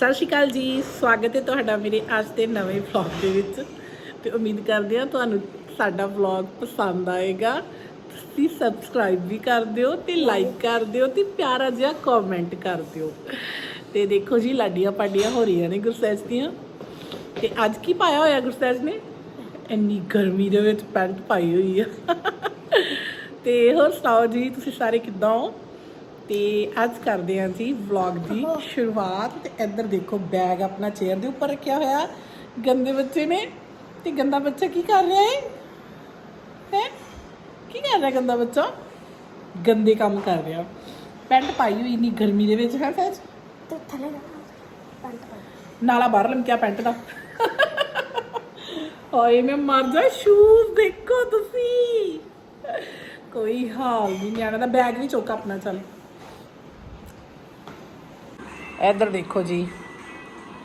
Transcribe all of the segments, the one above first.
ਸਤਿ ਸ਼੍ਰੀ ਅਕਾਲ ਜੀ। ਸਵਾਗਤ ਹੈ ਤੁਹਾਡਾ ਮੇਰੇ ਅੱਜ ਦੇ ਨਵੇਂ ਵਲੌਗ ਦੇ ਵਿੱਚ। ਤੇ ਉਮੀਦ ਕਰਦੇ ਹਾਂ ਤੁਹਾਨੂੰ ਸਾਡਾ ਵਲੌਗ ਪਸੰਦ ਆਏਗਾ। ਤੁਸੀਂ ਸਬਸਕ੍ਰਾਈਬ ਵੀ ਕਰ ਦਿਓ ਤੇ ਲਾਈਕ ਕਰ ਦਿਓ ਤੇ ਪਿਆਰਾ ਜਿਹਾ ਕਮੈਂਟ ਕਰ ਦਿਓ। ਤੇ ਦੇਖੋ ਜੀ, ਲਾਡੀਆਂ ਪਾਡੀਆਂ ਹੋ ਰਹੀਆਂ ਨੇ ਗੁਰਸੈਜ ਦੀਆਂ। ਤੇ ਅੱਜ ਕੀ ਪਾਇਆ ਹੋਇਆ ਗੁਰਸੈਜ ਨੇ? ਇੰਨੀ ਗਰਮੀ ਦੇ ਵਿੱਚ ਪੈਂਟ ਪਾਈ ਹੋਈ ਆ। ਤੇ ਹੋਰ ਸੁਣਾਓ ਜੀ, ਤੁਸੀਂ ਸਾਰੇ ਕਿੱਦਾਂ ਹੋ? ਤੇ ਅੱਜ ਕਰਦੇ ਹਾਂ ਜੀ ਵਲੌਗ ਦੀ ਸ਼ੁਰੂਆਤ ਤੇ ਇੱਧਰ ਦੇਖੋ ਬੈਗ ਆਪਣਾ ਚੇਅਰ ਦੇ ਉੱਪਰ ਰੱਖਿਆ ਹੋਇਆ। ਗੰਦੇ ਬੱਚੇ ਨੇ ਤੇ ਗੰਦਾ ਬੱਚਾ ਕੀ ਕਰ ਰਿਹਾ ਹੈ ਹੈ? ਕੀ ਕਰ ਰਿਹਾ ਗੰਦਾ ਬੱਚਾ? ਗੰਦੇ ਕੰਮ ਕਰ ਰਿਹਾ। ਪੈਂਟ ਪਾਈ ਹੋਈ ਇੰਨੀ ਗਰਮੀ ਦੇ ਵਿੱਚ ਹੈ ਸੱਚ ਤੇ ਥੱਲੇ ਜਾ ਪੈਂਟ ਪਾ। ਨਾਲਾ ਬਾਹਰ ਲਮਕਿਆ ਪੈਂਟ ਦਾ। ਓਏ ਮੈਂ ਮਰ ਜਾ ਸ਼ੂਜ਼ ਦੇਖੋ ਤੁਸੀਂ। ਕੋਈ ਹਾਲ ਨਹੀਂ ਨਿਆਣਾ ਦਾ ਬੈਗ ਵੀ ਚੁੱਕ ਆਪਣਾ ਚੱਲ। ਇੱਧਰ ਦੇਖੋ ਜੀ।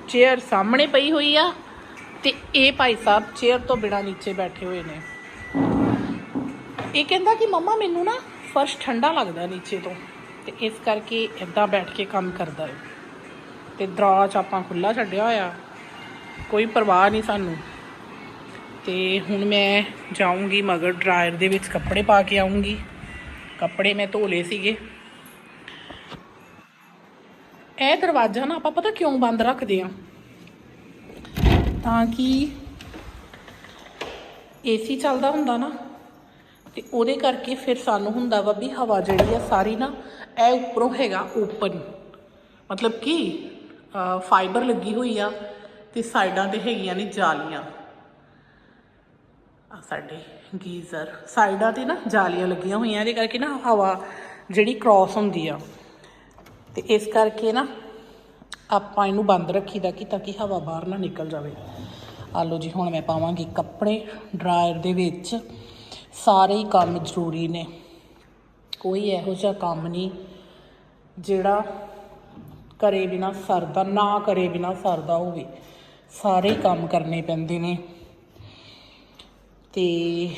ਚੇਅਰ ਸਾਹਮਣੇ ਪਈ ਹੋਈ ਆ ਤੇ ਇਹ ਭਾਈ ਸਾਹਿਬ ਚੇਅਰ ਤੋਂ ਬਿਨਾ ਨੀਚੇ ਬੈਠੇ ਹੋਏ ਨੇ। ਇਹ ਕਹਿੰਦਾ ਕਿ ਮੰਮਾ ਮੈਨੂੰ ਨਾ ਫਰਸ਼ ਠੰਡਾ ਲੱਗਦਾ ਨੀਚੇ ਤੋਂ ਤੇ ਇਸ ਕਰਕੇ ਇੱਦਾਂ ਬੈਠ ਕੇ ਕੰਮ ਕਰਦਾ ਹੈ। ਤੇ ਦਰਾਜ ਆਪਾਂ ਖੁੱਲਾ ਛੱਡਿਆ ਹੋਇਆ। ਕੋਈ ਪਰਵਾਹ ਨਹੀਂ ਸਾਨੂੰ। ਤੇ ਹੁਣ ਮੈਂ ਜਾਊਂਗੀ ਮਗਰ ਡਰਾਇਰ ਦੇ ਵਿੱਚ ਕੱਪੜੇ ਪਾ ਕੇ ਆਉਂਗੀ ਕੱਪੜੇ ਮੈਂ ਧੋ ਲਏ ਸੀਗੇ। ਇਹ ਦਰਵਾਜ਼ਾ ਨਾ ਆਪਾਂ ਪਤਾ ਕਿਉਂ ਬੰਦ ਰੱਖਦੇ ਆ? ਤਾਂ ਕਿ ਏਸੀ ਚੱਲਦਾ ਹੁੰਦਾ ਨਾ, ਤੇ ਉਹਦੇ ਕਰਕੇ ਫਿਰ ਸਾਨੂੰ ਹੁੰਦਾ ਵਾ ਵੀ ਹਵਾ ਜਿਹੜੀ ਆ ਸਾਰੀ ਨਾ ਇਹ ਉੱਪਰੋਂ ਹੈਗਾ ਓਪਨ ਮਤਲਬ ਕਿ ਫਾਈਬਰ ਲੱਗੀ ਹੋਈ ਆ ਤੇ ਸਾਈਡਾਂ ਤੇ ਹੈਗੀਆਂ ਨੇ ਜਾਲੀਆਂ। ਆ ਸਾਡੇ ਗੀਜ਼ਰ, ਸਾਈਡਾਂ ਤੇ ਨਾ ਜਾਲੀਆਂ ਲੱਗੀਆਂ ਹੋਈਆਂ, ਇਹਦੇ ਕਰਕੇ ਨਾ ਹਵਾ ਜਿਹੜੀ ਕ੍ਰਾਸ ਹੁੰਦੀ ਆ। ਤੇ ਇਸ ਕਰਕੇ ਨਾ ਆਪਾਂ ਇਹਨੂੰ ਬੰਦ ਰੱਖੀਦਾ ਕਿ ਤਾਂ ਕਿ ਹਵਾ ਬਾਹਰ ਨਾ ਨਿਕਲ ਜਾਵੇ। ਆ ਲਓ ਜੀ, ਹੁਣ ਮੈਂ ਪਾਵਾਂਗੀ ਕੱਪੜੇ ਡਰਾਇਰ ਦੇ ਵਿੱਚ। ਸਾਰੇ ਹੀ ਕੰਮ ਜ਼ਰੂਰੀ ਨੇ। ਕੋਈ ਇਹੋ ਜਿਹਾ ਕੰਮ ਨਹੀਂ ਜਿਹੜਾ ਕਰੇ ਬਿਨਾ ਸਰਦਾ, ਨਾ ਕਰੇ ਬਿਨਾ ਸਰਦਾ ਹੋਵੇ। ਸਾਰੇ ਹੀ ਕੰਮ ਕਰਨੇ ਪੈਂਦੇ ਨੇ। ਤੇ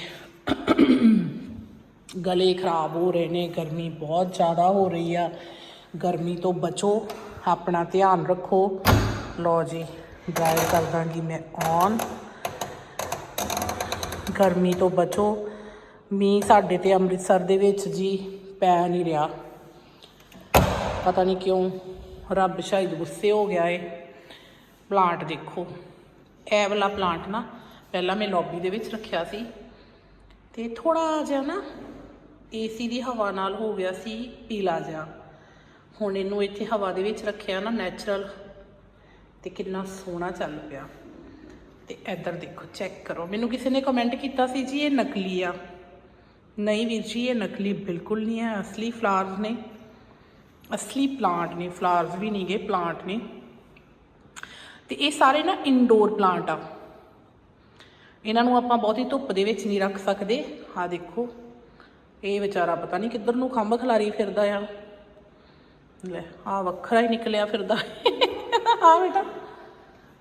ਗਲੇ ਖਰਾਬ ਹੋ ਰਹੇ ਨੇ, ਗਰਮੀ ਬਹੁਤ ਜ਼ਿਆਦਾ ਹੋ ਰਹੀ ਆ। ਗਰਮੀ ਤੋਂ ਬਚੋ, ਆਪਣਾ ਧਿਆਨ ਰੱਖੋ। ਲਓ ਜੀ ਡਰਾਈ ਕਰ ਦਾਂਗੀ ਮੈਂ ਔਨ ਗਰਮੀ ਤੋਂ ਬਚੋ। ਮੀਂਹ ਸਾਡੇ ਤੇ ਅੰਮ੍ਰਿਤਸਰ ਦੇ ਵਿੱਚ ਜੀ ਪੈ ਨਹੀਂ ਰਿਹਾ। ਪਤਾ ਨਹੀਂ ਕਿਉਂ, ਰੱਬ ਸ਼ਾਇਦ ਗੁੱਸੇ ਹੋ ਗਿਆ ਏ। ਪਲਾਂਟ ਦੇਖੋ। ਇਹ ਵਾਲਾ ਪਲਾਂਟ ਨਾ, ਪਹਿਲਾਂ ਮੈਂ ਲੌਬੀ ਦੇ ਵਿੱਚ ਰੱਖਿਆ ਸੀ। ਤੇ ਥੋੜਾ ਜਿਹਾ ਨਾ ਏਸੀ ਦੀ ਹਵਾ ਨਾਲ ਹੋ ਗਿਆ ਸੀ, ਪੀਲਾ ਜਿਹਾ। ਹੁਣ ਇਹਨੂੰ ਇੱਥੇ ਹਵਾ ਦੇ ਵਿੱਚ ਰੱਖਿਆ ਨਾ ਨੈਚੁਰਲ ਤੇ ਕਿੰਨਾ ਸੋਹਣਾ ਚੱਲ ਪਿਆ। ਤੇ ਇੱਧਰ ਦੇਖੋ ਚੈੱਕ ਕਰੋ। ਮੈਨੂੰ ਕਿਸੇ ਨੇ ਕਮੈਂਟ ਕੀਤਾ ਸੀ, ਜੀ, ਇਹ ਨਕਲੀ ਆ। ਨਹੀਂ ਵੀਰ ਜੀ, ਇਹ ਨਕਲੀ ਬਿਲਕੁਲ ਨਹੀਂ ਹੈ। ਅਸਲੀ ਫਲਾਵਰਸ ਨੇ। ਅਸਲੀ ਪਲਾਂਟ ਨੇ। ਫਲਾਵਰਸ ਵੀ ਨਹੀਂ ਗੇ ਪਲਾਂਟ ਨੇ। ਤੇ ਇਹ ਸਾਰੇ ਨਾ ਇਨਡੋਰ ਪਲਾਂਟ ਆ। ਇਹਨਾਂ ਨੂੰ ਆਪਾਂ ਬਹੁਤੀ ਧੁੱਪ ਦੇ ਵਿੱਚ ਨਹੀਂ ਰੱਖ ਸਕਦੇ। ਆ ਦੇਖੋ, ਇਹ ਵਿਚਾਰਾ ਪਤਾ ਨਹੀਂ ਕਿੱਧਰ ਨੂੰ ਖੰਭ ਖਲਾਰੀ ਫਿਰਦਾ ਆ। ਲੈ ਆ ਵੱਖਰਾ ਹੀ ਨਿਕਲਿਆ ਫਿਰਦਾ। ਆ ਬੇਟਾ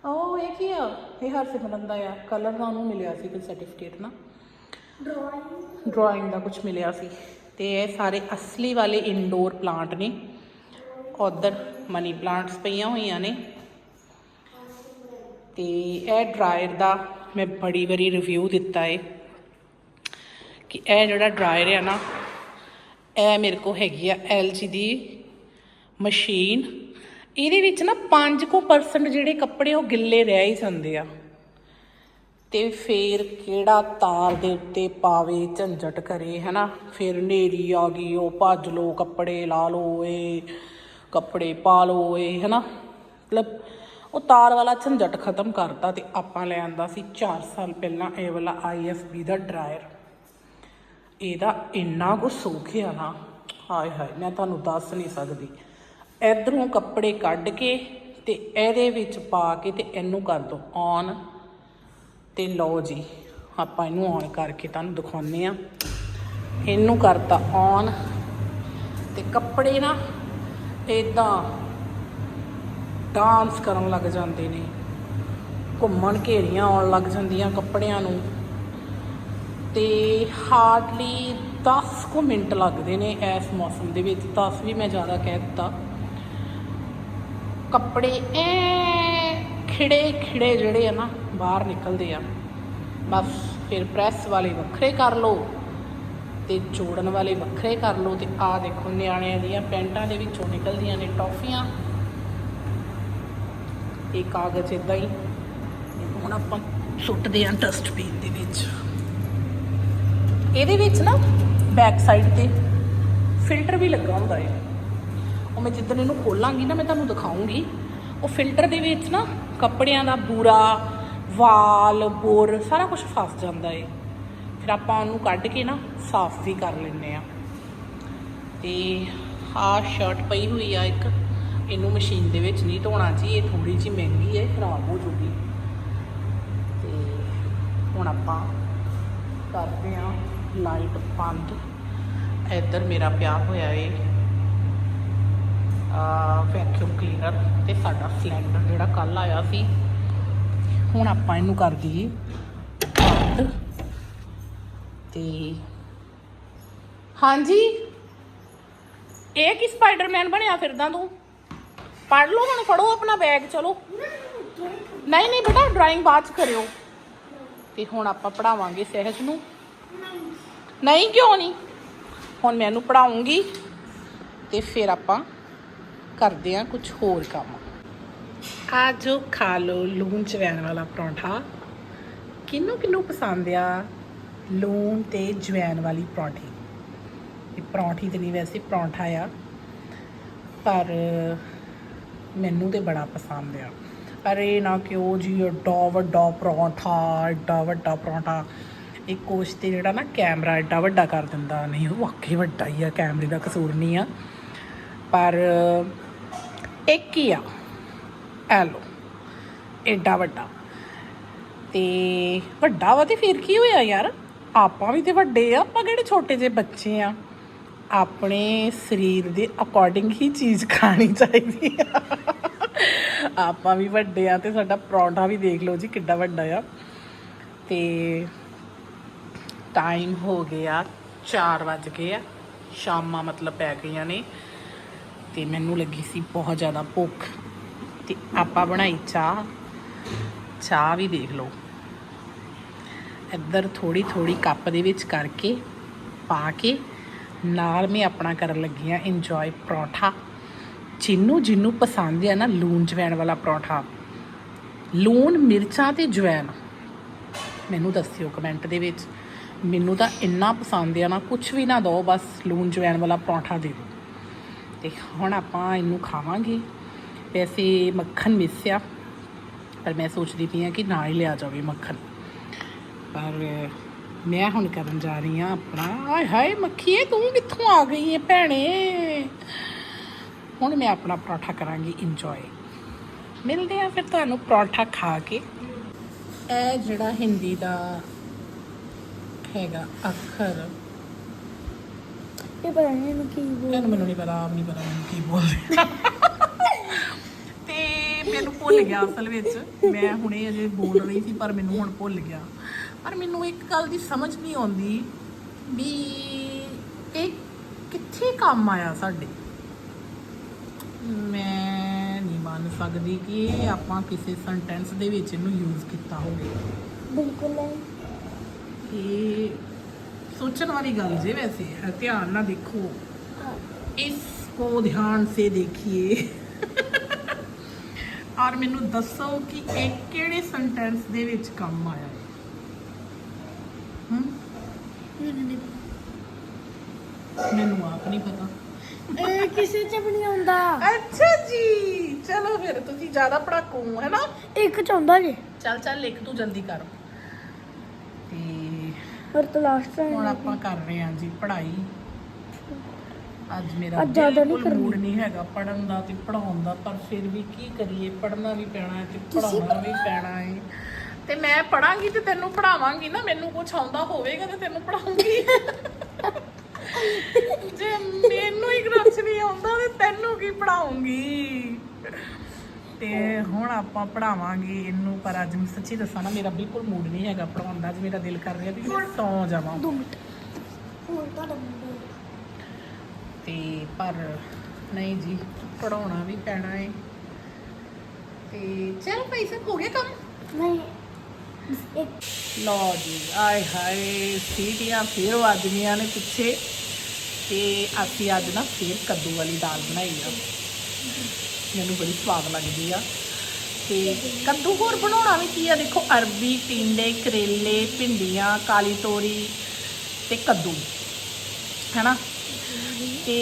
ਉਹ ਇਹ ਕੀ ਆ? ਇਹ ਹਰ ਸਿਮਰਨ ਦਾ ਆ। ਕਲਰ ਦਾ ਉਹਨੂੰ ਮਿਲਿਆ ਸੀ ਕੋਈ ਸਰਟੀਫਿਕੇਟ ਨਾ। ਡਰਾਇੰਗ ਡਰਾਇੰਗ ਦਾ ਕੁਝ ਮਿਲਿਆ ਸੀ। ਤੇ ਇਹ ਸਾਰੇ ਅਸਲੀ ਵਾਲੇ ਇਨਡੋਰ ਪਲਾਂਟ ਨੇ। ਉਧਰ ਮਨੀ ਪਲਾਂਟਸ ਪਈਆਂ ਹੋਈਆਂ ਨੇ। ਤੇ ਇਹ ਡਰਾਇਰ ਦਾ ਮੈਂ ਬੜੀ ਵਾਰੀ ਰਿਵਿਊ ਦਿੱਤਾ ਏ। ਕਿ ਇਹ ਜਿਹੜਾ ਡਰਾਇਰ ਹੈ ਨਾ ਇਹ ਮੇਰੇ ਕੋ ਹੈਗੀ ਆ LG ਦੀ ਮਸ਼ੀਨ, ਇਹਦੇ ਵਿੱਚ ਨਾ 5% ਜਿਹੜੇ ਕੱਪੜੇ ਉਹ ਗਿੱਲੇ ਰਹਿ ਹੀ ਜਾਂਦੇ ਆ। ਤੇ ਫੇਰ ਕਿਹੜਾ ਤਾਰ ਦੇ ਉੱਤੇ ਪਾਵੇ, ਝੰਜਟ ਕਰੇ, ਹਨਾ? ਫਿਰ ਨੇਰੀ ਆ ਗਈ, ਉਹ ਭੱਜ ਲੋ ਕੱਪੜੇ ਲਾ ਲੋ ਏ, ਕੱਪੜੇ ਪਾ ਲੋ ਏ, ਹਨਾ? ਮਤਲਬ ਉਹ ਤਾਰ ਵਾਲਾ ਝੰਜਟ ਖਤਮ ਕਰਤਾ ਤੇ ਆਪਾਂ ਲੈ ਆਂਦਾ ਸੀ 4 ਸਾਲ ਪਹਿਲਾਂ ਇਹ ਵਾਲਾ IFB ਦਾ ਡਰਾਇਰ। ਇਹਦਾ ਇੰਨਾ ਕੁ ਸੁੱਖ ਨਾ। ਹਾਏ ਹਾਏ, ਮੈਂ ਤੁਹਾਨੂੰ ਦੱਸ ਨਹੀਂ ਸਕਦੀ। ਇਧਰੋਂ ਕੱਪੜੇ ਕੱਢ ਕੇ ਤੇ ਇਹਦੇ ਵਿੱਚ ਪਾ ਕੇ ਤੇ ਇਹਨੂੰ ਕਰ ਦੋ ਔਨ ਤੇ ਲਓ ਜੀ, ਆਪਾਂ ਇਹਨੂੰ ਔਨ ਕਰਕੇ ਤੁਹਾਨੂੰ ਦਿਖਾਉਂਦੇ ਆ ਇਹਨੂੰ ਕਰਤਾ ਔਨ ਤੇ ਕੱਪੜੇ ਨਾ ਇਦਾਂ ਡਾਂਸ ਕਰਨ ਲੱਗ ਜਾਂਦੇ ਨੇ। ਘੁੰਮਣ ਘੇਰੀਆਂ ਆਉਣ ਲੱਗ ਜਾਂਦੀਆਂ ਕੱਪੜਿਆਂ ਨੂੰ। ਤੇ ਹਾਰਡਲੀ 10 ਕੁ ਮਿੰਟ ਲੱਗਦੇ ਨੇ ਇਸ ਮੌਸਮ ਦੇ ਵਿੱਚ। 10 ਵੀ ਮੈਂ ਜ਼ਿਆਦਾ ਕਹਿ ਦਿੱਤਾ। ਕੱਪੜੇ ਐ ਖਿੜੇ ਖਿੜੇ ਜਿਹੜੇ ਆ ਨਾ, ਬਾਹਰ ਨਿਕਲਦੇ ਆ। ਬਸ ਫਿਰ ਪ੍ਰੈਸ ਵਾਲੇ ਵੱਖਰੇ ਕਰ ਲਓ ਤੇ ਜੋੜਨ ਵਾਲੇ ਵੱਖਰੇ ਕਰ ਲਓ ਤੇ ਆਹ ਦੇਖੋ ਨਿਆਣਿਆਂ ਦੀਆਂ ਪੈਂਟਾਂ ਦੇ ਵਿੱਚੋਂ ਨਿਕਲਦੀਆਂ ਨੇ ਟੌਫੀਆਂ। ਇਹ ਕਾਗਜ਼ ਇਦਾਂ ਹੀ। ਹੁਣ ਆਪਾਂ ਸੁੱਟਦੇ ਆਂ ਡਸਟਬਿਨ ਦੇ ਵਿੱਚ। ਇਹਦੇ ਵਿੱਚ ਨਾ ਬੈਕ ਸਾਈਡ ਤੇ ਫਿਲਟਰ ਵੀ ਲੱਗਾ ਹੁੰਦਾ ਹੈ ਉਹ ਮੈਂ ਜਿੱਦਣ ਇਹਨੂੰ ਖੋਲਾਂਗੀ ਨਾ, ਮੈਂ ਤੁਹਾਨੂੰ ਦਿਖਾਉਂਗੀ। ਉਹ ਫਿਲਟਰ ਦੇ ਵਿੱਚ ਨਾ ਕੱਪੜਿਆਂ ਦਾ ਬੂਰਾ, ਵਾਲ, ਬੋਰ ਸਾਰਾ ਕੁਝ ਫਸ ਜਾਂਦਾ ਏ। ਫਿਰ ਆਪਾਂ ਉਹਨੂੰ ਕੱਢ ਕੇ ਨਾ ਸਾਫ਼ ਵੀ ਕਰ ਲੈਂਦੇ ਆ ਤੇ ਆਹ ਸ਼ਰਟ ਪਈ ਹੋਈ ਆ ਇੱਕ। ਇਹਨੂੰ ਮਸ਼ੀਨ ਦੇ ਵਿੱਚ ਨਹੀਂ ਧੋਣਾ ਜੀ, ਇਹ ਥੋੜੀ ਜਿਹੀ ਮਹਿੰਗੀ ਹੈ ਖਰਾਬ ਹੋ ਜੂਗੀ। ਤੇ ਹੁਣ ਆਪਾਂ ਕਰਦੇ ਆ ਲਾਈਟ ਬੰਦ। ਇੱਧਰ ਮੇਰਾ ਪਿਆ ਹੋਇਆ ਏ। ਵੈਕਿਊਮ ਕਲੀਨਰ ਤੇ ਸਾਡਾ ਸਿਲੰਡਰ ਜਿਹੜਾ ਕੱਲ ਆਇਆ ਸੀ। ਹੁਣ ਆਪਾਂ ਇਹਨੂੰ ਕਰ ਦਈਏ ਬੰਦ। ਤੇ ਹਾਂਜੀ? ਇਹ ਕੀ ਸਪਾਈਡਰਮੈਨ ਬਣਿਆ ਫਿਰਦਾ ਤੂੰ? ਪੜ ਲਓ ਹੁਣ, ਫੜੋ ਆਪਣਾ ਬੈਗ ਚਲੋ। ਨਹੀਂ ਨਹੀਂ ਬੇਟਾ ਡਰਾਇੰਗ ਬਾਅਦ ਚ ਕਰਿਓ। ਤੇ ਹੁਣ ਆਪਾਂ ਪੜਾਵਾਂਗੇ ਸਹਿਜ ਨੂੰ। ਨਹੀਂ, ਕਿਉਂ ਨਹੀਂ? ਹੁਣ ਮੈਂ ਇਹਨੂੰ ਪੜਾਉਂਗੀ ਤੇ ਫਿਰ ਆਪਾਂ ਕਰਦੇ ਆ ਕੁਝ ਹੋਰ ਕੰਮ। ਆ ਜੋ ਖਾ ਲੋ ਲੂਣ ਜਵੈਣ ਵਾਲਾ ਪਰੌਂਠਾ। ਕਿਹਨੂੰ ਕਿਹਨੂੰ ਪਸੰਦ ਆ ਲੂਣ ਤੇ ਜਵੈਣ ਵਾਲੀ ਪਰੌਂਠੀ? ਇਹ ਪਰੌਂਠੀ ਤੇ ਨਹੀਂ ਵੈਸੇ ਪਰੌਂਠਾ ਆ, ਪਰ ਮੈਨੂੰ ਤੇ ਬੜਾ ਪਸੰਦ ਆ। ਪਰ ਇਹ ਨਾ ਕਿ ਉਹ ਜੀ ਏਡਾ ਵੱਡਾ ਪਰੌਂਠਾ, ਏਡਾ ਵੱਡਾ ਪਰੌਂਠਾ, ਇਹ ਕੋਸ਼ ਤੇ ਜਿਹੜਾ ਨਾ ਕੈਮਰਾ ਏਡਾ ਵੱਡਾ ਕਰ ਦਿੰਦਾ। ਨਹੀਂ, ਉਹ ਵਾਕਈ ਵੱਡਾ ਹੀ ਆ, ਕੈਮਰੇ ਦਾ ਕਸੂਰ ਨਹੀਂ ਆ। ਪਰ ਇੱਕ ਹੀ ਆ। ਐ ਲੋ ਏਡਾ ਵੱਡਾ। ਤੇ ਵੱਡਾ ਵਾ ਤੇ ਫਿਰ ਕੀ ਹੋਇਆ ਯਾਰ? ਆਪਾਂ ਵੀ ਤੇ ਵੱਡੇ ਆ, ਆਪਾਂ ਕਿਹੜੇ ਛੋਟੇ ਜਿਹੇ ਬੱਚੇ ਆ? ਆਪਣੇ ਸਰੀਰ ਦੇ ਅਕੋਰਡਿੰਗ ਹੀ ਚੀਜ਼ ਖਾਣੀ ਚਾਹੀਦੀ ਆ। ਆਪਾਂ ਵੀ ਵੱਡੇ ਆ ਤੇ ਸਾਡਾ ਪਰੌਂਠਾ ਵੀ ਦੇਖ ਲਓ ਜੀ ਕਿੱਡਾ ਵੱਡਾ ਆ। ਤੇ ਟਾਈਮ ਹੋ ਗਿਆ 4 ਵਜ ਗਏ ਆ। ਸ਼ਾਮਾਂ ਮਤਲਬ ਪੈ ਗਈਆਂ ਨੇ। ਤੇ ਮੈਨੂੰ ਲੱਗੀ ਸੀ ਬਹੁਤ ਜ਼ਿਆਦਾ ਭੁੱਖ। ਤੇ ਆਪਾਂ ਬਣਾਈ ਚਾਹ। ਚਾਹ ਵੀ ਦੇਖ ਲਓ। ਇੱਧਰ ਥੋੜੀ ਥੋੜੀ ਕੱਪ ਦੇ ਵਿੱਚ ਕਰਕੇ ਪਾ ਕੇ ਨਾਲ ਮੈਂ ਆਪਣਾ ਕਰਨ ਲੱਗੀ ਆ ਇੰਜੋਏ ਪਰੌਂਠਾ। ਜਿਹਨੂੰ ਜਿਹਨੂੰ ਪਸੰਦ ਆ ਨਾ ਲੂਣ ਜਵੈਣ ਵਾਲਾ ਪਰੌਂਠਾ। ਲੂਣ, ਮਿਰਚਾਂ ਤੇ ਜਵੈਣ। ਮੈਨੂੰ ਦੱਸਿਓ ਕਮੈਂਟ ਦੇ ਵਿੱਚ। ਮੈਨੂੰ ਤਾਂ ਇੰਨਾ ਪਸੰਦ ਆ ਨਾ ਕੁਝ ਵੀ ਨਾ ਦਿਓ ਬਸ ਲੂਣ ਜਵੈਣ ਵਾਲਾ ਪਰੌਂਠਾ ਦੇ ਦਿਓ। ਤੇ ਹੁਣ ਆਪਾਂ ਇਹਨੂੰ ਖਾਵਾਂਗੇ। ਵੈਸੇ ਮੱਖਣ ਮਿਸਿਆ ਪਰ ਮੈਂ ਸੋਚਦੀ ਪਈ ਆ ਕਿ ਨਾ ਹੀ ਲਿਆ ਜਾਵੇ ਮੱਖਣ। ਪਰ ਮੈਂ ਹੁਣ ਕਰਨ ਜਾ ਰਹੀ ਆ ਆਪਣਾ। ਆਏ ਹਾਏ ਮੱਖੀਏ ਤੂੰ ਕਿੱਥੋਂ ਆ ਗਈ ਏ ਭੈਣੇ? ਹੁਣ ਮੈਂ ਆਪਣਾ ਪਰੌਠਾ ਕਰਾਂਗੀ ਇੰਜੋਏ ਮਿਲਦੇ ਆ ਫਿਰ ਤੁਹਾਨੂੰ ਪਰੌਠਾ ਖਾ ਕੇ। ਇਹ ਜਿਹੜਾ ਹਿੰਦੀ ਦਾ ਹੈਗਾ ਅੱਖਰ ਇਹ ਪਤਾ ਨਹੀਂ ਇਹਨੂੰ ਕੀ ਬੋਲ ਮੈਨੂੰ ਮੈਨੂੰ ਨਹੀਂ ਪਤਾ ਆਪ ਨਹੀਂ ਪਤਾ ਮੈਨੂੰ ਕੀ ਬੋਲਦੇ। ਤੇ ਮੈਨੂੰ ਭੁੱਲ ਗਿਆ ਅਸਲ ਵਿੱਚ। ਮੈਂ ਹੁਣੇ ਅਜੇ ਬੋਲ ਰਹੀ ਸੀ ਪਰ ਮੈਨੂੰ ਹੁਣ ਭੁੱਲ ਗਿਆ। ਪਰ ਮੈਨੂੰ ਇੱਕ ਗੱਲ ਦੀ ਸਮਝ ਨਹੀਂ ਆਉਂਦੀ ਵੀ ਇਹ ਕਿੱਥੇ ਕੰਮ ਆਇਆ ਸਾਡੇ। ਮੈਂ ਨਹੀਂ ਮੰਨ ਸਕਦੀ ਕਿ ਆਪਾਂ ਕਿਸੇ ਸੈਂਟੈਂਸ ਦੇ ਵਿੱਚ ਇਹਨੂੰ ਯੂਜ਼ ਕੀਤਾ ਹੋਵੇ। ਬਿਲਕੁਲ ਨਹੀਂ। ਇਹ सोचने वाली गल जे वैसे है ध्यान ना देखो इसको ध्यान से देखिए ਔਰ ਮੈਨੂੰ ਦੱਸੋ ਕਿ ਇਹ ਕਿਹੜੇ ਸੈਂਟੈਂਸ ਦੇ ਵਿੱਚ ਕੰਮ ਆਇਆ ਹੈ ਹਮ ਮੈਨੂੰ ਆਪ ਨਹੀਂ ਪਤਾ ਇਹ ਕਿਸੇ ਚ ਵੀ ਨਹੀਂ ਆਉਂਦਾ ਅੱਛਾ ਜੀ ਚਲੋ ਫਿਰ ਤੁਸੀਂ ਜ਼ਿਆਦਾ ਪੜਾਕੂ ਹੈ ਨਾ ਇੱਕ ਚ ਆਉਂਦਾ ਜੇ ਚੱਲ ਚੱਲ ਲਿਖ ਤੂੰ ਜਲਦੀ ਕਰ ਤੇ ਪਰ ਤਾਂ ਲਾਸਟ ਹੁਣ ਆਪਾਂ ਕਰ ਰਹੇ ਹਾਂ ਜੀ ਪੜ੍ਹਾਈ। ਅੱਜ ਮੇਰਾ ਅੱਜ ਜ਼ਿਆਦਾ ਨਹੀਂ ਬਿਲਕੁਲ ਕਰਨੀ। ਮੂਡ ਨਹੀਂ ਹੈਗਾ ਪੜਨ ਦਾ ਤੇ ਪੜਾਉਣ ਦਾ ਪਰ ਫਿਰ ਵੀ ਕੀ ਕਰੀਏ ਪੜਨਾ ਵੀ ਪੈਣਾ ਹੈ ਤੇ ਪੜਾਉਣਾ ਵੀ ਪੈਣਾ ਹੈ। ਤੇ ਮੈਂ ਪੜਾਂਗੀ ਤੇ ਤੈਨੂੰ ਪੜਾਵਾਂਗੀ ਨਾ ਮੈਨੂੰ ਕੁਝ ਆਉਂਦਾ ਹੋਵੇਗਾ ਤੇ ਤੈਨੂੰ ਪੜਾਉਂਗੀ ਜੇ ਮੈਨੂੰ ਹੀ ਕੁਛ ਨਹੀਂ ਆਉਂਦਾ ਤੇ ਤੈਨੂੰ ਕੀ ਪੜਾਉਂਗੀ ਤੇ ਹੁਣ ਆਪਾਂ ਪੜਾਵਾਂਗੇ ਇਹਨੂੰ ਪਰ ਅੱਜ ਮੈਂ ਸੱਚੀ ਦੱਸਾਂ ਨਾ ਮੇਰਾ ਬਿਲਕੁਲ ਮੂਡ ਨਹੀਂ ਹੈਗਾ ਪੜਾਉਣ ਦਾ ਅੱਜ ਮੇਰਾ ਦਿਲ ਕਰ ਰਿਹਾ ਵੀ ਮੈਂ ਸੌਂ ਜਾਵਾਂ। ਦੋ ਮਿੰਟ। ਹੁਣ ਤੁਹਾਡਾ ਮੁੰਡਾ ਤੇ ਪਰ ਨਹੀਂ ਜੀ ਪੜਾਉਣਾ ਵੀ ਪੈਣਾ ਹੈ ਤੇ ਚਲ ਭਾਈ ਸਾਹਿਬ ਹੋ ਗਿਆ ਕੰਮ? ਨਹੀਂ। ਇੱਕ ਲਓ ਜੀ ਆਏ ਹਾਏ ਸੀਟੀਆਂ ਫੇਰ ਵੱਜਦੀਆਂ ਨੇ ਪਿੱਛੇ। ਤੇ ਅਸੀਂ ਅੱਜ ਨਾ ਫੇਰ ਕੱਦੂ ਵਾਲੀ ਦਾਲ ਬਣਾਈ ਆ। ਮੈਨੂੰ ਬੜੀ ਸਵਾਦ ਲੱਗਦੀ ਆ। ਤੇ ਕੱਦੂ ਹੋਰ ਬਣਾਉਣਾ ਵੀ ਕੀ ਆ? ਦੇਖੋ, ਅਰਬੀ, ਟਿੰਡੇ, ਕਰੇਲੇ, ਭਿੰਡੀਆਂ, ਕਾਲੀ ਤੋਰੀ ਤੇ ਕੱਦੂ, ਹੈਨਾ? ਤੇ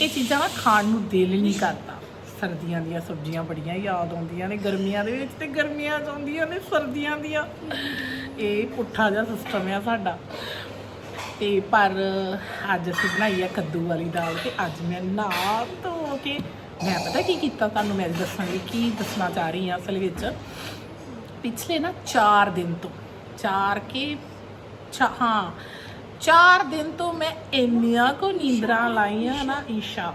ਇਹ ਚੀਜ਼ਾਂ ਨਾ ਖਾਣ ਨੂੰ ਦਿਲ ਨਹੀਂ ਕਰਦਾ। ਸਰਦੀਆਂ ਦੀਆਂ ਸਬਜ਼ੀਆਂ ਬੜੀਆਂ ਯਾਦ ਆਉਂਦੀਆਂ ਨੇ, ਗਰਮੀਆਂ ਦੇ ਵਿੱਚ ਤੇ ਗਰਮੀਆਂ ਚ ਆਉਂਦੀਆਂ ਨੇ ਸਰਦੀਆਂ ਦੀਆਂ। ਇਹ ਪੁੱਠਾ ਜਿਹਾ ਸਿਸਟਮ ਆ ਸਾਡਾ। ਤੇ ਪਰ ਅੱਜ ਅਸੀਂ ਬਣਾਈ ਆ ਕੱਦੂ ਵਾਲੀ ਦਾਲ ਤੇ ਅੱਜ ਮੈਂ ਨਹਾ ਧੋ ਕੇ ਮੈਂ ਪਤਾ ਕੀ ਕੀਤਾ ਤੁਹਾਨੂੰ ਮੈਂ ਦੱਸਾਂਗੀ ਕੀ ਦੱਸਣਾ ਚਾਹ ਰਹੀ ਹਾਂ ਅਸਲ ਵਿੱਚ। ਪਿਛਲੇ ਨਾ 4 ਦਿਨ ਤੋਂ 4 ਕੇ ਹਾਂ 4 ਦਿਨ ਤੋਂ ਮੈਂ ਇੰਨੀਆਂ ਕੋ ਨੀਂਦਰਾਂ ਲਾਈਆਂ ਨਾ, ਈਸ਼ਾ।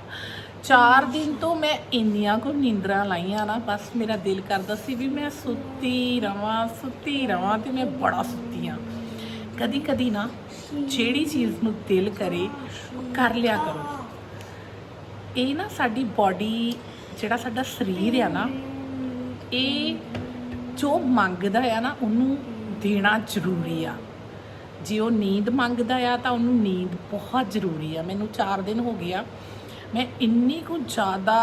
4 ਦਿਨ ਤੋਂ ਮੈਂ ਇੰਨੀਆਂ ਕੋ ਨੀਂਦਰਾਂ ਲਾਈਆਂ ਨਾ, ਬਸ ਮੇਰਾ ਦਿਲ ਕਰਦਾ ਸੀ ਵੀ ਮੈਂ ਸੁੱਤੀ ਰਵਾਂ ਸੁੱਤੀ ਰਵਾਂ ਤੇ ਮੈਂ ਬੜਾ ਸੁੱਤੀ ਆ। ਕਦੀ ਕਦੀ ਨਾ ਜਿਹੜੀ ਚੀਜ਼ ਨੂੰ ਦਿਲ ਕਰੇ ਕਰ ਲਿਆ ਕਰੋ। ਇਹ ਨਾ ਸਾਡੀ ਬਾਡੀ ਜਿਹੜਾ ਸਾਡਾ ਸਰੀਰ ਆ ਨਾ, ਇਹ ਜੋ ਮੰਗਦਾ ਆ ਨਾ, ਉਹਨੂੰ ਦੇਣਾ ਜ਼ਰੂਰੀ ਆ। ਜੇ ਉਹ ਨੀਂਦ ਮੰਗਦਾ ਆ, ਤਾਂ ਉਹਨੂੰ ਨੀਂਦ ਬਹੁਤ ਜ਼ਰੂਰੀ ਆ। ਮੈਨੂੰ 4 ਦਿਨ ਹੋ ਗਿਆ ਮੈਂ ਇੰਨੀ ਕੁ ਜ਼ਿਆਦਾ,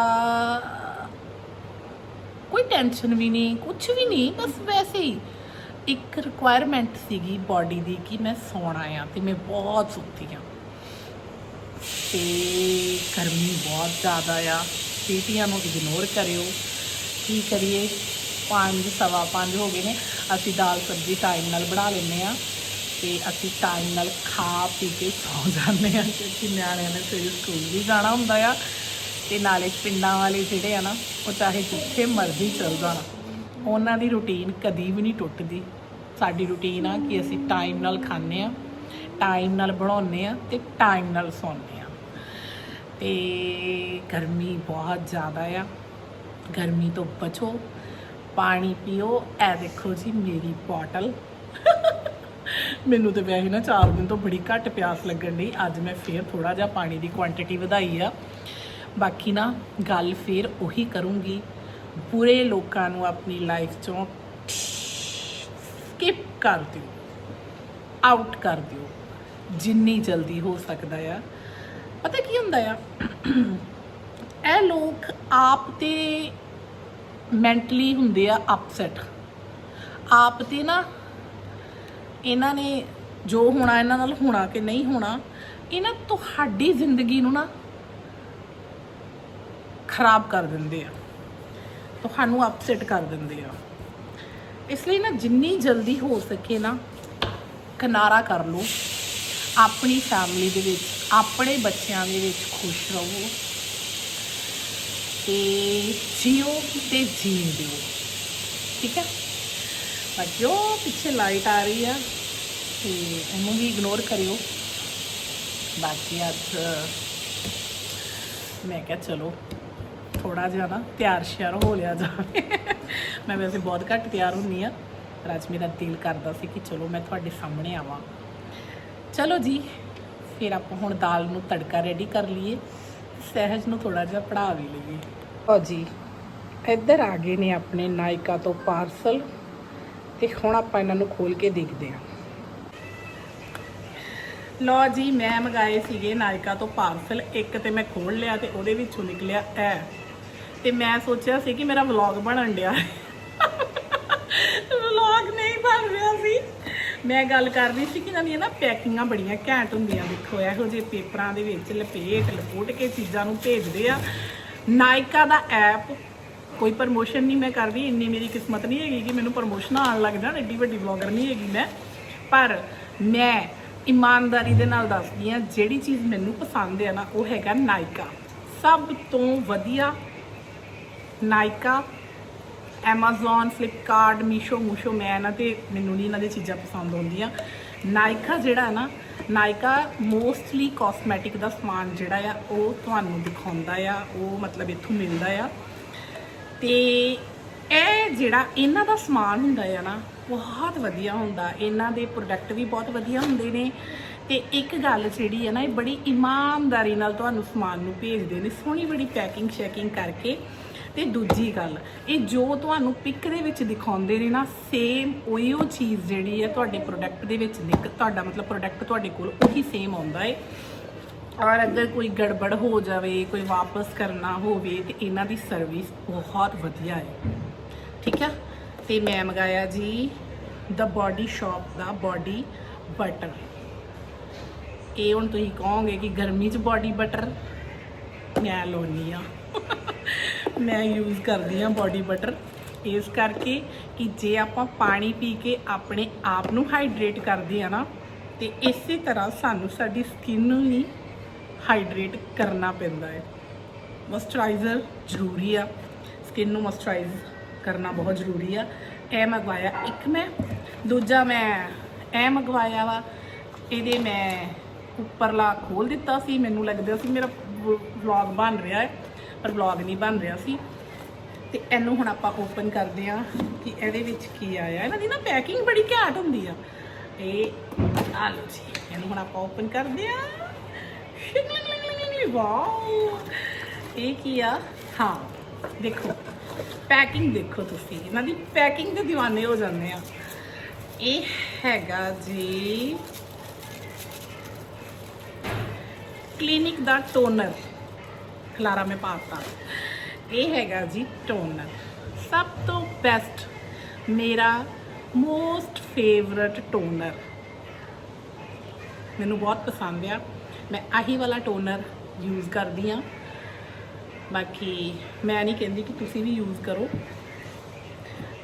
ਕੋਈ ਟੈਨਸ਼ਨ ਵੀ ਨਹੀਂ ਕੁਝ ਵੀ ਨਹੀਂ, ਬਸ ਵੈਸੇ ਹੀ। ਇੱਕ ਰਿਕੁਆਇਰਮੈਂਟ ਸੀਗੀ ਬਾਡੀ ਦੀ ਕਿ ਮੈਂ ਸੌਣਾ ਆ ਤੇ ਮੈਂ ਬਹੁਤ ਸੁੱਤੀ ਆ। ਤੇ ਗਰਮੀ ਬਹੁਤ ਜ਼ਿਆਦਾ ਆ। ਸੀਟੀਆਂ ਨੂੰ ਇਗਨੋਰ ਕਰਿਓ। ਕੀ ਕਰੀਏ? ਪੰਜ, ਸਵਾ ਪੰਜ ਹੋ ਗਏ ਨੇ। ਅਸੀਂ ਦਾਲ ਸਬਜ਼ੀ ਟਾਈਮ ਨਾਲ ਬਣਾ ਲੈਂਦੇ ਆ ਤੇ ਅਸੀਂ ਟਾਈਮ ਨਾਲ ਖਾ ਪੀ ਕੇ ਸੌ ਜਾਂਦੇ ਆ ਕਿਉਂਕਿ ਨਿਆਣਿਆਂ ਨੇ ਸਵੇਰੇ ਸਕੂਲ ਵੀ ਜਾਣਾ ਹੁੰਦਾ ਆ। ਤੇ ਨਾਲੇ ਪਿੰਡਾਂ ਵਾਲੇ ਜਿਹੜੇ ਆ ਨਾ, ਉਹ ਚਾਹੇ ਜਿੱਥੇ ਮਰਜ਼ੀ ਚਲ ਜਾਣ। ਉਹਨਾਂ ਦੀ ਰੁਟੀਨ ਕਦੀ ਵੀ ਨਹੀਂ ਟੁੱਟਦੀ। ਸਾਡੀ ਰੁਟੀਨ ਆ ਕਿ ਅਸੀਂ ਟਾਈਮ ਨਾਲ ਖਾਂਦੇ ਆ ਟਾਈਮ ਨਾਲ ਬਣਾਉਂਦੇ ਆ ਤੇ ਟਾਈਮ ਨਾਲ ਸੌਂਦੇ ਆ ਤੇ ਗਰਮੀ ਬਹੁਤ ਜ਼ਿਆਦਾ ਆ। ਗਰਮੀ ਤੋਂ ਬਚੋ, ਪਾਣੀ ਪੀਓ। ਇਹ ਦੇਖੋ ਜੀ ਮੇਰੀ ਬੋਟਲ ਮੈਨੂੰ ਤੇ ਵੈਸੇ ਨਾ 4 ਦਿਨ ਤੋਂ ਬੜੀ ਘੱਟ ਪਿਆਸ ਲੱਗਣ ਲਈ ਅੱਜ ਮੈਂ ਫੇਰ ਥੋੜਾ ਜਿਹਾ ਪਾਣੀ ਦੀ ਕੁਆਂਟੀਟੀ ਵਧਾਈ ਆ। ਬਾਕੀ ਨਾ ਗੱਲ ਫੇਰ ਉਹੀ ਕਰੂੰਗੀ। ਬੁਰੇ ਲੋਕਾਂ ਨੂੰ ਆਪਣੀ ਲਾਈਫ ਚੋਂ ਸਕਿਪ ਕਰ ਦਿਓ। ਆਊਟ ਕਰ ਦਿਓ। ਜਿੰਨੀ ਜਲਦੀ ਹੋ ਸਕਦਾ ਆ। ਪਤਾ ਕੀ ਹੁੰਦਾ ਆ? ਇਹ ਲੋਕ ਆਪ ਤੇ ਮੈਂਟਲੀ ਹੁੰਦੇ ਆ ਅਪਸੈਟ ਆਪ ਤੇ ਨਾ ਇਹਨਾਂ ਨੇ ਜੋ ਹੋਣਾ ਇਹਨਾਂ ਨਾਲ ਹੋਣਾ ਕਿ ਨਹੀਂ ਹੋਣਾ, ਇਹਨਾਂ ਤੁਹਾਡੀ ਜ਼ਿੰਦਗੀ ਨੂੰ ਨਾ ਖਰਾਬ ਕਰ ਦਿੰਦੇ ਆ। ਤੁਹਾਨੂੰ ਅਪਸੈਟ ਕਰ ਦਿੰਦੇ ਆ। ਇਸ ਲਈ ਨਾ ਜਿੰਨੀ ਜਲਦੀ ਹੋ ਸਕੇ ਨਾ ਕਿਨਾਰਾ ਕਰ ਲਓ। ਆਪਣੀ ਫੈਮਿਲੀ ਦੇ ਵਿੱਚ, ਆਪਣੇ ਬੱਚਿਆਂ ਦੇ ਵਿੱਚ ਖੁਸ਼ ਰਹੋ ਤੇ ਜੀਓ ਤੇ ਜੀਣ ਦਿਓ। ਠੀਕ ਹੈ? ਬਾਕੀ ਉਹ ਪਿੱਛੇ ਲਾਈਟ ਆ ਰਹੀ ਆ, ਤੇ ਉਹਨੂੰ ਵੀ ਇਗਨੋਰ ਕਰਿਓ। ਬਾਕੀ ਅੱਜ ਮੈਂ ਕਿਹਾ ਚਲੋ ਥੋੜਾ ਜਿਹਾ ਨਾ ਤਿਆਰ ਸ਼ਿਆਰ ਹੋ ਲਿਆ ਜਾਵੇ। ਮੈਂ ਵੈਸੇ ਬਹੁਤ ਘੱਟ ਤਿਆਰ ਹੁੰਨੀ ਆ, ਪਰ ਅੱਜ ਮੇਰਾ ਦਿਲ ਕਰਦਾ ਸੀ ਕਿ ਚਲੋ ਮੈਂ ਤੁਹਾਡੇ ਸਾਹਮਣੇ ਆਵਾਂ। ਚਲੋ ਜੀ ਫਿਰ ਆਪਾਂ ਹੁਣ ਦਾਲ ਨੂੰ ਤੜਕਾ ਰੈਡੀ ਕਰ ਲਈਏ ਸਹਿਜ ਨੂੰ ਥੋੜਾ ਜਿਹਾ ਪੜਾ ਵੀ ਲਈਏ। ਲਓ ਜੀ ਇੱਧਰ ਆ ਗਏ ਨੇ ਆਪਣੇ ਨਾਇਕਾ ਤੋਂ ਪਾਰਸਲ ਤੇ ਹੁਣ ਆਪਾਂ ਇਹਨਾਂ ਨੂੰ ਖੋਲ ਕੇ ਦੇਖਦੇ ਹਾਂ। ਲਓ ਜੀ ਮੈਂ ਮੰਗਾਏ ਸੀਗੇ ਨਾਇਕਾ ਤੋਂ ਪਾਰਸਲ ਇੱਕ ਤੇ ਮੈਂ ਖੋਲ ਲਿਆ ਤੇ ਉਹਦੇ ਵਿੱਚੋਂ ਨਿਕਲਿਆ ਐ। ਤੇ ਮੈਂ ਸੋਚਿਆ ਸੀ ਕਿ ਮੇਰਾ ਵਲੌਗ ਬਣਨ ਡਿਆ। ਵਲੌਗ ਨਹੀਂ ਬਣ ਰਿਹਾ ਸੀ। ਮੈਂ ਗੱਲ ਕਰ ਰਹੀ ਸੀ ਕਿ ਇਹਨਾਂ ਦੀਆਂ ਨਾ ਪੈਕਿੰਗਾਂ ਬੜੀਆਂ ਘੈਂਟ ਹੁੰਦੀਆਂ ਦੇਖੋ ਇਹੋ ਜਿਹੇ ਪੇਪਰਾਂ ਦੇ ਵਿੱਚ ਲਪੇਟ ਲਪੋਟ ਕੇ ਚੀਜ਼ਾਂ ਨੂੰ ਭੇਜਦੇ ਆ। ਨਾਇਕਾ ਦਾ ਐਪ, ਕੋਈ ਪ੍ਰਮੋਸ਼ਨ ਨਹੀਂ ਮੈਂ ਕਰਦੀ, ਇੰਨੀ ਮੇਰੀ ਕਿਸਮਤ ਨਹੀਂ ਹੈਗੀ ਕਿ ਮੈਨੂੰ ਪ੍ਰਮੋਸ਼ਨ ਆਉਣ ਲੱਗ ਜਾਣ ਐਡੀ ਵੱਡੀ ਵਲੌਗਰ ਨਹੀਂ ਹੈਗੀ ਮੈਂ। ਪਰ ਮੈਂ ਇਮਾਨਦਾਰੀ ਦੇ ਨਾਲ ਦੱਸਦੀ ਆ ਜਿਹੜੀ ਚੀਜ਼ ਮੈਨੂੰ ਪਸੰਦ ਹੈ ਨਾ, ਉਹ ਹੈਗਾ ਨਾਇਕਾ। ਸਭ ਤੋਂ ਵਧੀਆ ਨਾਇਕਾ Amazon, Flipkart, Meesho ਮੂਸ਼ੋ ਮੈਂ ਇਹਨਾਂ ਤੇ ਮੈਨੂੰ ਨਹੀਂ ਇਹਨਾਂ ਦੀ ਚੀਜ਼ਾਂ ਪਸੰਦ ਆਉਂਦੀਆਂ। ਨਾਇਕਾ ਜਿਹੜਾ ਨਾ ਨਾਇਕਾ ਮੋਸਟਲੀ ਕਾਸਮੈਟਿਕ ਦਾ ਸਮਾਨ ਜਿਹੜਾ ਆ, ਉਹ ਤੁਹਾਨੂੰ ਦਿਖਾਉਂਦਾ ਆ, ਉਹ ਮਤਲਬ ਇੱਥੋਂ ਮਿਲਦਾ ਆ। ਤੇ ਇਹ ਜਿਹੜਾ ਇਹਨਾਂ ਦਾ ਸਮਾਨ ਹੁੰਦਾ ਆ ਨਾ, ਬਹੁਤ ਵਧੀਆ ਹੁੰਦਾ। ਇਹਨਾਂ ਦੇ ਪ੍ਰੋਡਕਟ ਵੀ ਬਹੁਤ ਵਧੀਆ ਹੁੰਦੇ ਨੇ। ਤੇ ਇੱਕ ਗੱਲ ਜਿਹੜੀ ਹੈ ਨਾ, ਇਹ ਬੜੀ ਇਮਾਨਦਾਰੀ ਨਾਲ ਤੁਹਾਨੂੰ ਸਮਾਨ ਨੂੰ ਭੇਜਦੇ ਨੇ, ਸੋਹਣੀ ਬੜੀ ਪੈਕਿੰਗ ਸ਼ੈਕਿੰਗ ਕਰਕੇ। ਤੇ ਦੂਜੀ ਗੱਲ, ਇਹ ਜੋ ਤੁਹਾਨੂੰ ਪਿਕ ਦੇ ਵਿੱਚ ਦਿਖਾਉਂਦੇ ਨੇ ਨਾ ਸੇਮ ਉਹੀ ਉਹ ਚੀਜ਼ ਜਿਹੜੀ ਹੈ ਤੁਹਾਡੇ ਪ੍ਰੋਡਕਟ ਦੇ ਵਿੱਚ ਨਿਕ, ਤੁਹਾਡਾ ਮਤਲਬ ਪ੍ਰੋਡਕਟ ਤੁਹਾਡੇ ਕੋਲ ਉਹੀ ਸੇਮ ਆਉਂਦਾ ਹੈ ਔਰ ਅਗਰ ਕੋਈ ਗੜਬੜ ਹੋ ਜਾਵੇ, ਕੋਈ ਵਾਪਸ ਕਰਨਾ ਹੋਵੇ, ਤੇ ਇਹਨਾਂ ਦੀ ਸਰਵਿਸ ਬਹੁਤ ਵਧੀਆ ਹੈ ਠੀਕ ਹੈ ਤੇ ਮੈਂ ਮੰਗਾਇਆ ਜੀ ਦਾ ਬਾਡੀ ਸ਼ਾਪ ਦਾ ਬਾਡੀ ਬਟਰ ਇਹ ਹੁਣ ਤੁਸੀਂ ਕਹੋਗੇ ਕਿ ਗਰਮੀ 'ਚ ਬਾਡੀ ਬਟਰ ਮੈਂ ਲਾਉਣੀ ਆ। ਮੈਂ ਯੂਜ਼ ਕਰਦੀ ਹਾਂ ਬਾਡੀ ਬਟਰ ਇਸ ਕਰਕੇ ਕਿ ਜੇ ਆਪਾਂ ਪਾਣੀ ਪੀ ਕੇ ਆਪਣੇ ਆਪ ਨੂੰ ਹਾਈਡਰੇਟ ਕਰਦੇ ਆ ਨਾ, ਤੇ ਇਸੇ ਤਰ੍ਹਾਂ ਸਾਨੂੰ ਸਾਡੀ ਸਕਿਨ ਨੂੰ ਹੀ ਹਾਈਡਰੇਟ ਕਰਨਾ ਪੈਂਦਾ ਹੈ। ਮੋਇਸਚਰਾਈਜ਼ਰ ਜ਼ਰੂਰੀ ਆ। ਸਕਿਨ ਨੂੰ ਮੋਇਸਚਰਾਈਜ਼ ਕਰਨਾ ਬਹੁਤ ਜ਼ਰੂਰੀ ਆ। ਇਹ ਮੰਗਵਾਇਆ ਇੱਕ ਮੈਂ, ਦੂਜਾ ਮੈਂ ਇਹ ਮੰਗਵਾਇਆ ਵਾ। ਇਹਦੇ ਮੈਂ ਉੱਪਰਲਾ ਖੋਲ ਦਿੱਤਾ ਸੀ। ਮੈਨੂੰ ਲੱਗਦਾ ਸੀ ਮੇਰਾ ਵਲੌਗ ਬਣ ਰਿਹਾ ਹੈ। ਪਰ ਵਲੌਗ ਨਹੀਂ ਬਣ ਰਿਹਾ ਸੀ। ਤੇ ਇਹਨੂੰ ਹੁਣ ਆਪਾਂ ਓਪਨ ਕਰਦੇ ਆ ਕਿ ਇਹਦੇ ਵਿੱਚ ਕੀ ਆਇਆ। ਇਹਨਾਂ ਦੀ ਨਾ ਪੈਕਿੰਗ ਬੜੀ ਘਾਟ ਹੁੰਦੀ ਆ। ਇਹ ਆ ਲਓ ਜੀ, ਇਹਨੂੰ ਹੁਣ ਆਪਾਂ ਓਪਨ ਕਰਦੇ ਆ ਵਾਓ। ਇਹ ਕੀ ਆ? ਹਾਂ, ਦੇਖੋ ਪੈਕਿੰਗ ਦੇਖੋ ਤੁਸੀਂ। ਇਹਨਾਂ ਦੀ ਪੈਕਿੰਗ ਦੇ دیਵਾਨੇ ਹੋ ਜਾਂਦੇ ਆ। ਇਹ ਹੈਗਾ ਜੀ ਕਲੀਨਿਕ ਦਾ ਟੋਨਰ। ਖਲਾਰਾ ਮੈਂ ਪਾਤਾ। ਇਹ ਹੈਗਾ ਜੀ ਟੋਨਰ ਸਭ ਤੋਂ ਬੈਸਟ ਮੇਰਾ ਮੋਸਟ ਫੇਵਰਟ ਟੋਨਰ ਮੈਨੂੰ ਬਹੁਤ ਪਸੰਦ ਆ। ਮੈਂ ਆਹੀ ਵਾਲਾ ਟੋਨਰ ਯੂਜ਼ ਕਰਦੀ ਆ। ਬਾਕੀ ਮੈਂ ਨਹੀਂ ਕਹਿੰਦੀ ਕਿ ਤੁਸੀਂ ਵੀ ਯੂਜ਼ ਕਰੋ।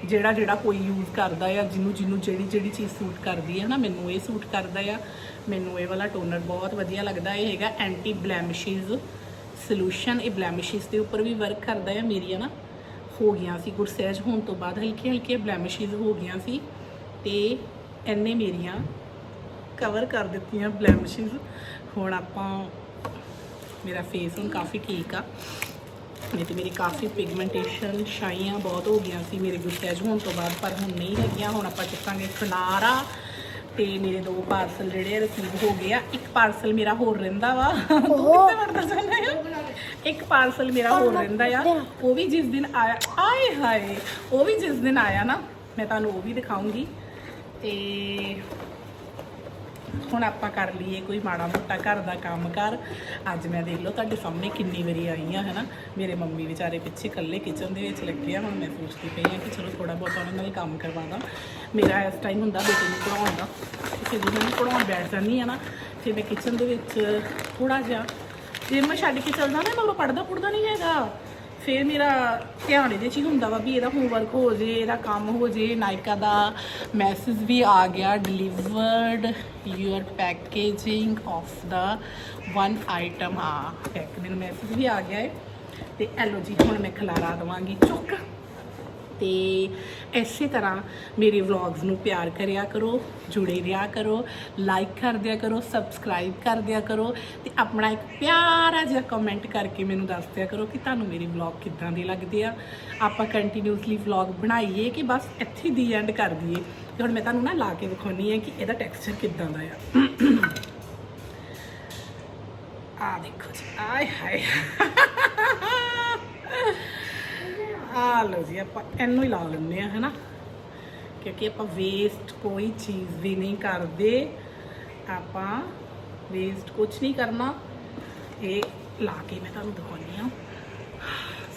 ਜਿਹੜਾ ਜਿਹੜਾ ਕੋਈ ਯੂਜ਼ ਕਰਦਾ ਆ, ਜਿਹਨੂੰ ਜਿਹਨੂੰ ਜਿਹੜੀ ਜਿਹੜੀ ਚੀਜ਼ ਸੂਟ ਕਰਦੀ ਹੈ ਨਾ, ਮੈਨੂੰ ਇਹ ਸੂਟ ਕਰਦਾ ਆ। ਮੈਨੂੰ ਇਹ ਵਾਲਾ ਟੋਨਰ ਬਹੁਤ ਵਧੀਆ ਲੱਗਦਾ। ਇਹ ਹੈਗਾ ਐਂਟੀ ਬਲੈਮਿਸ਼ਿਜ਼ ਸੋਲੂਸ਼ਨ ਇਹ ਬਲੈਮਿਸ਼ਿਸ ਦੇ ਉੱਪਰ ਵੀ ਵਰਕ ਕਰਦਾ ਆ ਮੇਰੀਆਂ ਨਾ ਹੋ ਗਈਆਂ ਸੀ ਗੁਰਸੈਜ ਹੋਣ ਤੋਂ ਬਾਅਦ ਹਲਕੀ ਹਲਕੀਆਂ ਬਲੈਮਿਸ਼ਿਸ ਹੋ ਗਈਆਂ ਸੀ ਤੇ ਇਹਨੇ ਮੇਰੀਆਂ ਕਵਰ ਕਰ ਦਿੱਤੀਆਂ ਬਲੈਮਿਸ਼ਿਸ ਹੁਣ ਆਪਾਂ, ਮੇਰਾ ਫੇਸ ਹੁਣ ਕਾਫੀ ਠੀਕ ਆ। ਨਹੀਂ ਤੇ ਮੇਰੀ ਕਾਫੀ ਪਿਗਮੈਂਟੇਸ਼ਨ ਛਾਈਆਂ ਬਹੁਤ ਹੋ ਗਈਆਂ ਸੀ ਮੇਰੇ ਗੁਰਸਹਿਜ ਹੋਣ ਤੋਂ ਬਾਅਦ, ਪਰ ਹੁਣ ਨਹੀਂ ਲੱਗੀਆਂ। ਹੁਣ ਆਪਾਂ ਚੱਕਾਂਗੇ ਖਨਾਰਾ ਤੇ ਮੇਰੇ ਦੋ ਪਾਰਸਲ ਜਿਹੜੇ ਆ ਰਿਸੀਵ ਹੋ ਗਏ ਆ। ਇੱਕ ਪਾਰਸਲ ਮੇਰਾ ਹੋਰ ਰਹਿੰਦਾ ਵਾ। ਇੱਕ ਪਾਰਸਲ ਮੇਰਾ ਹੋਰ ਰਹਿੰਦਾ ਆ। ਉਹ ਵੀ ਜਿਸ ਦਿਨ ਆਇਆ ਆਏ ਹਾਏ। ਉਹ ਵੀ ਜਿਸ ਦਿਨ ਆਇਆ ਨਾ ਮੈਂ ਤੁਹਾਨੂੰ ਉਹ ਵੀ ਦਿਖਾਉਂਗੀ। ਤੇ ਹੁਣ ਆਪਾਂ ਕਰ ਲਈਏ ਕੋਈ ਮਾੜਾ ਮੋਟਾ ਘਰ ਦਾ ਕੰਮ ਕਰ। ਅੱਜ ਮੈਂ ਦੇਖ ਲਓ ਤੁਹਾਡੇ ਸਾਹਮਣੇ ਕਿੰਨੀ ਵਾਰੀ ਆਈ ਆ ਹਨਾ? ਮੇਰੇ ਮੰਮੀ ਵਿਚਾਰੇ ਪਿੱਛੇ ਇਕੱਲੇ ਕਿਚਨ ਦੇ ਵਿੱਚ ਲੱਗੇ ਆ ਹੁਣ ਮੈਂ ਸੋਚਦੀ ਪਈ ਆ ਕਿ ਚਲੋ ਥੋੜਾ ਬਹੁਤਾ ਉਹਨਾਂ ਨਾਲ ਕੰਮ ਕਰਵਾ ਦਾਂ। ਮੇਰਾ ਇਸ ਟਾਈਮ ਹੁੰਦਾ ਬੇਟੇ ਨੂੰ ਪੜਾਉਣ ਦਾ। ਫਿਰ ਦਿਨ ਮੈਂ ਪੜਾਉਣ ਬੈਠ ਜਾਂਦੀ ਆ ਨਾ ਫਿਰ ਮੈਂ ਕਿਚਨ ਦੇ ਵਿੱਚ ਥੋੜਾ ਜਿਹਾ ਜੇ ਮੈਂ ਛੱਡ ਕੇ ਚੱਲ ਜਾਂਦਾ ਮਗਰੋਂ ਪੜਦਾ ਪੁੜਦਾ ਨਹੀਂ ਹੈਗਾ। ਫਿਰ ਮੇਰਾ ਧਿਆਨ ਇਹਦੇ 'ਚ ਹੀ ਹੁੰਦਾ ਵਾ ਵੀ ਇਹਦਾ ਹੋਮਵਰਕ ਹੋ ਜੇ, ਇਹਦਾ ਕੰਮ ਹੋ ਜੇ, ਨਾਇਕਾ ਦਾ ਮੈਸੇਜ ਵੀ ਆ ਗਿਆ ਡਿਲੀਵਰਡ ਯੂਅਰ ਪੈਕੇਜਿੰਗ ਆਫ ਦਾ ਵਨ ਆਈਟਮ ਆ ਇੱਕ ਦਿਨ ਮੈਸੇਜ ਵੀ ਆ ਗਿਆ ਹੈ ਤੇ ਐਲੋ ਜੀ, ਹੁਣ ਮੈਂ ਖਿਲਾਰਾ ਦਵਾਂਗੀ। ਚੁੱਕ। ਤੇ ਇਸੇ ਤਰ੍ਹਾਂ ਮੇਰੇ ਵਲੌਗਸ ਨੂੰ ਪਿਆਰ ਕਰਿਆ ਕਰੋ, ਜੁੜੇ ਰਿਹਾ ਕਰੋ ਲਾਈਕ ਕਰ ਦਿਆ ਕਰੋ ਸਬਸਕ੍ਰਾਈਬ ਕਰ ਦਿਆ ਕਰੋ ਤੇ ਆਪਣਾ ਇੱਕ ਪਿਆਰਾ ਜਿਹਾ ਕਮੈਂਟ ਕਰਕੇ ਮੈਨੂੰ ਦੱਸ ਦਿਆ ਕਰੋ ਕਿ ਤੁਹਾਨੂੰ ਮੇਰੇ ਵਲੌਗ ਕਿੱਦਾਂ ਦੇ ਲੱਗਦੇ ਆ। ਆਪਾਂ ਕੰਟੀਨਿਊਸਲੀ ਵਲੌਗ ਬਣਾਈਏ ਕਿ ਬਸ ਇੱਥੇ ਦੀ ਐਂਡ ਕਰ ਦਈਏ? ਤੇ ਹੁਣ ਮੈਂ ਤੁਹਾਨੂੰ ਨਾ ਲਾ ਕੇ ਵਿਖਾਉਣੀ ਹੈ ਕਿ ਇਹਦਾ ਟੈਕਸਚਰ ਕਿੱਦਾਂ ਦਾ ਆ। ਆ ਦੇਖੋ ਜੀ, ਆਏ ਹਾਏ। ਆ ਲਓ ਜੀ, ਆਪਾਂ ਇਹਨੂੰ ਹੀ ਲਾ ਲੈਂਦੇ ਆ ਹੈਨਾ? ਕਿਉਂਕਿ ਆਪਾਂ ਵੇਸਟ ਕੋਈ ਚੀਜ਼ ਵੀ ਨਹੀਂ ਕਰਦੇ। ਆਪਾਂ ਵੇਸਟ ਕੁਝ ਨਹੀਂ ਕਰਨਾ। ਇਹ ਲਾ ਕੇ ਮੈਂ ਤੁਹਾਨੂੰ ਦਿਖਾਉਂਦੀ ਆ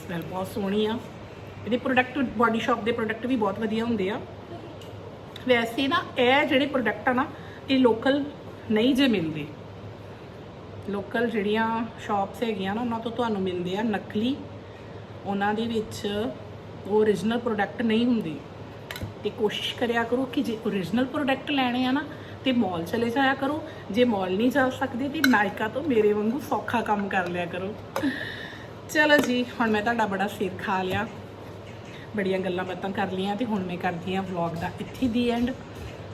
ਸਮੈਲ ਬਹੁਤ ਸੋਹਣੀ ਆ। ਇਹਦੇ ਪ੍ਰੋਡਕਟ ਬਾਡੀ ਸ਼ਾਪ ਦੇ ਪ੍ਰੋਡਕਟ ਵੀ ਬਹੁਤ ਵਧੀਆ ਹੁੰਦੇ ਆ। ਵੈਸੇ ਨਾ, ਇਹ ਜਿਹੜੇ ਪ੍ਰੋਡਕਟ ਆ ਨਾ, ਇਹ ਲੋਕਲ ਨਹੀਂ ਜੇ ਮਿਲਦੇ। ਲੋਕਲ ਜਿਹੜੀਆਂ ਸ਼ਾਪਸ ਹੈਗੀਆਂ ਨਾ, ਉਹਨਾਂ ਤੋਂ ਤੁਹਾਨੂੰ ਮਿਲਦੇ ਆ ਨਕਲੀ। ਉਹਨਾਂ ਦੇ ਵਿੱਚ ਉਹ origignal ਪ੍ਰੋਡਕਟ ਨਹੀਂ ਹੁੰਦੇ। ਤੇ ਕੋਸ਼ਿਸ਼ ਕਰਿਆ ਕਰੋ ਕਿ ਜੇ origignal ਪ੍ਰੋਡਕਟ ਲੈਣੇ ਆ ਨਾ, ਤੇ ਮਾਲ ਚਲੇ ਜਾਇਆ ਕਰੋ। ਜੇ ਮਾਲ ਨਹੀਂ ਜਾ ਸਕਦੇ ਤੇ ਨਾਇਕਾ ਤੋਂ ਮੇਰੇ ਵਾਂਗੂ ਸੌਖਾ ਕੰਮ ਕਰ ਲਿਆ ਕਰੋ। ਚਲੋ ਜੀ, ਹੁਣ ਮੈਂ ਤੁਹਾਡਾ ਬੜਾ ਸਿਰ ਖਾ ਲਿਆ। ਬੜੀਆਂ ਗੱਲਾਂ ਬਾਤਾਂ ਕਰ ਲਈਆਂ ਤੇ ਹੁਣ ਮੈਂ ਕਰਦੀ ਹਾਂ ਵਲੌਗ ਦਾ ਇੱਥੇ ਦੀ ਐਂਡ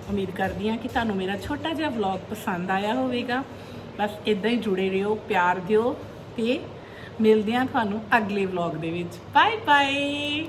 ਉਮੀਦ ਕਰਦੀ ਹਾਂ ਕਿ ਤੁਹਾਨੂੰ ਮੇਰਾ ਛੋਟਾ ਜਿਹਾ ਵਲੌਗ ਪਸੰਦ ਆਇਆ ਹੋਵੇਗਾ। ਬਸ ਇਦਾਂ ਹੀ ਜੁੜੇ ਰਹੋ, ਪਿਆਰ ਦਿਓ ਤੇ ਮਿਲਦੇ ਹਾਂ ਤੁਹਾਨੂੰ ਅਗਲੇ ਵਲੌਗ ਦੇ ਵਿੱਚ। Bye bye